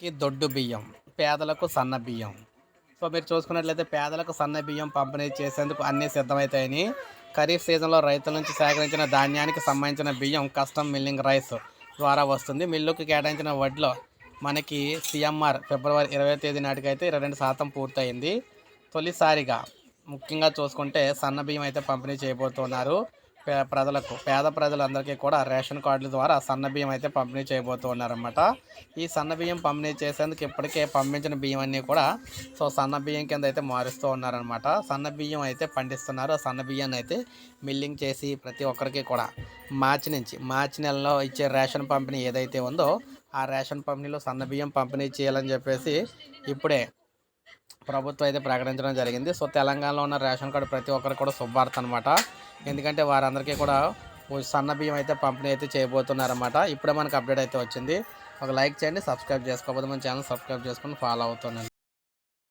కి దొడ్డు బియ్యం పేదలకు సన్న బియ్యం. సో మీరు చూసుకున్నట్లయితే పేదలకు సన్న బియ్యం పంపిణీ చేసేందుకు అన్నీ సిద్ధమవుతాయని ఖరీఫ్ సీజన్లో రైతుల నుంచి సేకరించిన ధాన్యానికి సంబంధించిన బియ్యం కస్టమ్ మిల్లింగ్ రైస్ ద్వారా వస్తుంది. మిల్లుకు కేటాయించిన వడ్లో మనకి సిఎంఆర్ ఫిబ్రవరి ఇరవై తేదీ నాటికైతే ఇరవై రెండు శాతం పూర్తయింది. తొలిసారిగా ముఖ్యంగా చూసుకుంటే సన్న బియ్యం అయితే పంపిణీ చేయబోతున్నారు. ప్రజలకు పేద ప్రజలందరికీ కూడా రేషన్ కార్డుల ద్వారా సన్న బియ్యం అయితే పంపిణీ చేయబోతున్నారన్నమాట ఈ సన్న బియ్యం పంపిణీ చేసేందుకు ఇప్పటికే పంపించిన బియ్యం అన్నీ కూడా సో సన్న బియ్యం కింద అయితే మారుస్తూ ఉన్నారనమాట సన్న బియ్యం అయితే పండిస్తున్నారు. సన్న బియ్యాన్ని అయితే మిల్లింగ్ చేసి ప్రతి ఒక్కరికి కూడా మార్చి నుంచి మార్చి నెలలో ఇచ్చే రేషన్ పంపిణీ ఏదైతే ఉందో ఆ రేషన్ పంపిణీలో సన్న బియ్యం పంపిణీ చేయాలని చెప్పేసి ఇప్పుడే ప్రభుత్వం అయితే ప్రకటించడం జరిగింది. సో తెలంగాణలో ఉన్న రేషన్ కార్డు ప్రతి ఒక్కరికి కూడా శుభార్త అనమాట ఎందుకంటే వారందరికీ కూడా సన్న బియ్యం అయితే పంపిణీ అయితే చేయబోతున్నారన్నమాట. ఇప్పుడే మనకు అప్డేట్ అయితే వచ్చింది. ఒక లైక్ చేయండి సబ్స్క్రైబ్ చేసుకోకపోతే మన ఛానల్ సబ్స్క్రైబ్ చేసుకొని ఫాలో అవుతున్నాను